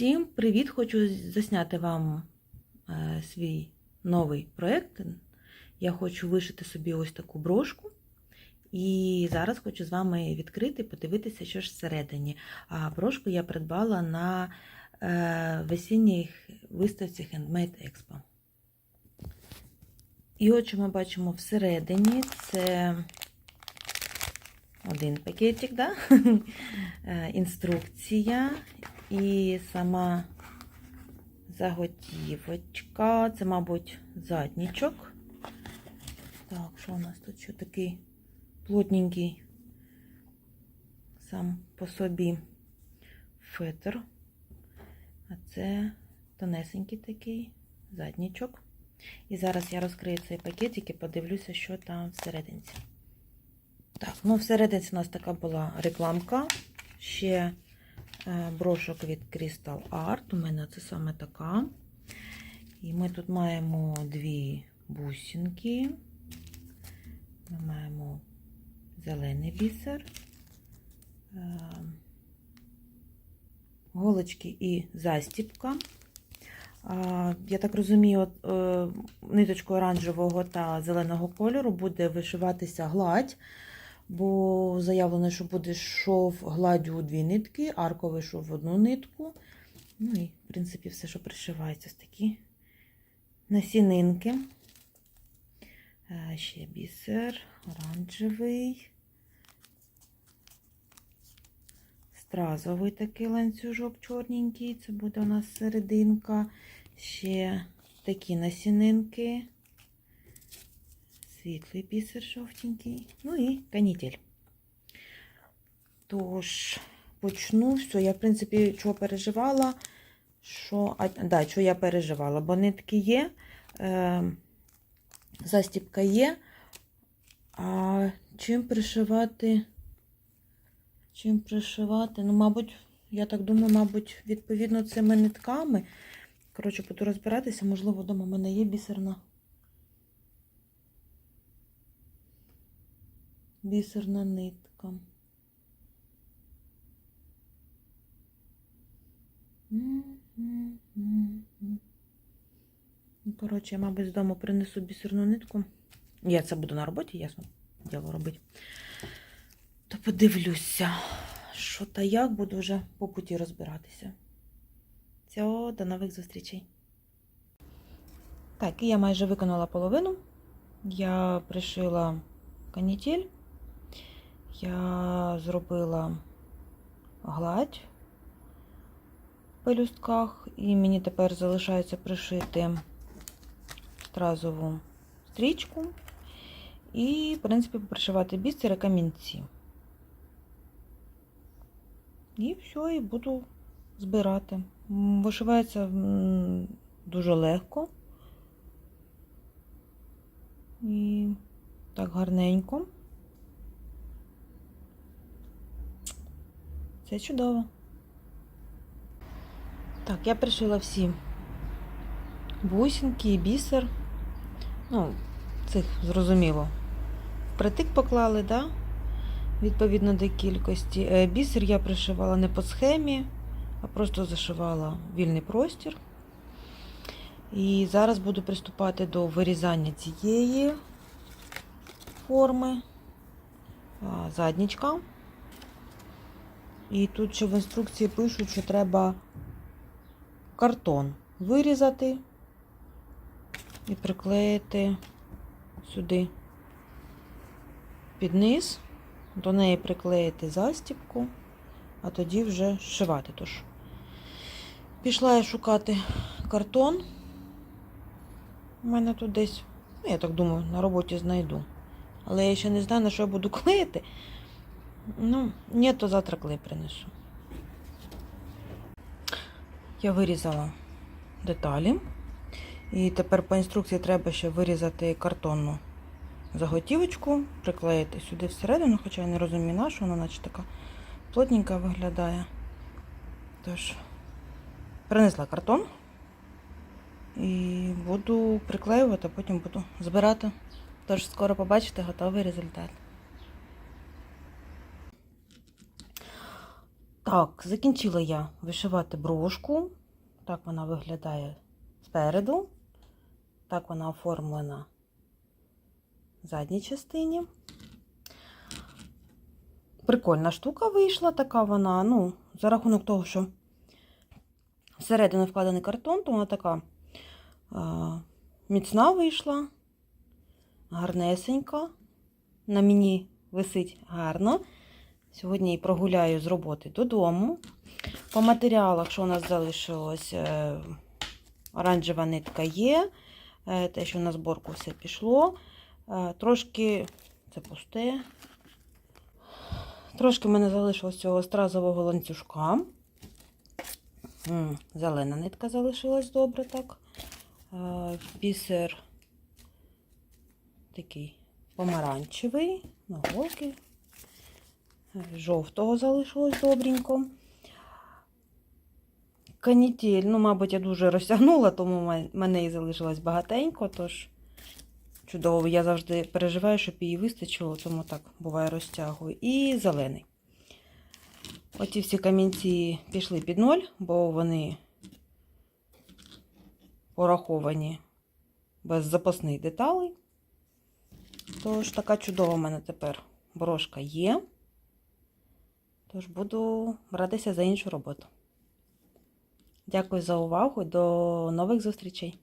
Всім привіт! Хочу засняти вам е, свій новий проєкт. Я хочу вишити собі ось таку брошку. І зараз хочу з вами відкрити, подивитися, що ж всередині. А брошку я придбала на е, весінній виставці Handmade Expo. І от що ми бачимо всередині, це один пакетик, да? Е, інструкція і сама заготівочка. Це, мабуть, заднічок. Так, що у нас тут ще такий плотненький сам по собі фетр. А це тонесенький такий заднічок. І зараз я розкрию цей пакетик і подивлюся, що там всередині. Так, ну всередині у нас така була рекламка. Ще брошок від Crystal Art. У мене це саме така. І ми тут маємо дві бусинки. Ми маємо зелений бісер, е, голочки і застіпка. Я так розумію, е, ниточкою оранжевого та зеленого кольору буде вишиватися гладь, бо заявлено, що буде шов гладдю у дві нитки, арковий шов в одну нитку. Ну і, в принципі, все, що пришивається, ось такі насінинки. Е, Ще бісер, оранжевий, стразовий такий ланцюжок чорненький, це буде у нас серединка. Ще такі насінинки, світлий бісер жовтенький, ну і канітель. Тож, почну все. Я, в принципі, чого переживала, що, а, да, що я переживала, бо нитки є, е, застіпка є, а чим пришивати, чим пришивати, ну, мабуть, я так думаю, мабуть, відповідно цими нитками. Коротше, буду розбиратися, можливо, вдома в мене є бісерна. Бісерна нитка. Ну, Коротше, я, мабуть, з дому принесу бісерну нитку. Я це буду на роботі, ясно, діло робити. То подивлюся, що та як буду вже по путі розбиратися. Все, до нових зустрічей. Так, і я майже виконала половину. Я пришила канітель. Я зробила гладь в пелюстках, і мені тепер залишається пришити стразову стрічку і, в принципі, пришивати бісери камінці. І все, і буду збирати. Вишивається дуже легко і так гарненько. Це чудово. Так, я пришила всі бусинки і бісер. Ну, цих зрозуміло. Притик поклали, да? Відповідно до кількості. Бісер я пришивала не по схемі а просто зашивала вільний простір. І зараз буду приступати до вирізання цієї форми, заднічка. І тут ще в інструкції пишуть, що треба картон вирізати і приклеїти сюди під низ, до неї приклеїти застіпку, а тоді вже зшивати. Тож Пішла я шукати картон. У мене тут десь, ну, я так думаю, на роботі знайду. Але я ще не знаю, на що я буду клеїти. Ну, ні, то завтра клей принесу. Я вирізала деталі. І тепер по інструкції треба ще вирізати картонну заготівочку, приклеїти сюди всередину, хоча я не розумію, на що вона наче така плотненька виглядає. Тож. Принесла картон і буду приклеювати, а потім буду збирати. Тож скоро побачите готовий результат. Так, закінчила я вишивати брошку. Так вона виглядає спереду. Так вона оформлена в задній частині. Прикольна штука вийшла, така вона, ну, за рахунок того, що всередину вкладений картон, то вона така а, міцна вийшла, гарнесенька. На мені висить гарно. Сьогодні прогуляю з роботи додому. По матеріалах, що у нас залишилось, е, оранжева нитка є. е, Те, що на зборку все пішло. Е, Трошки це пусте. Трошки в мене залишилось цього стразового ланцюжка. Зелена нитка залишилась добре так. Бісер такий помаранчевий, на голки. Жовтого залишилось добренько. Канітель, ну, мабуть, я дуже розтягнула, тому мене і залишилось багатенько, тож чудово. Я завжди переживаю, щоб її вистачило, тому так буває розтягую. І зелений. Оці всі камінці пішли під ноль, бо вони пораховані без запасних деталей. Тож така чудова в мене тепер брошка є. Тож буду братися за іншу роботу. Дякую за увагу. До нових зустрічей!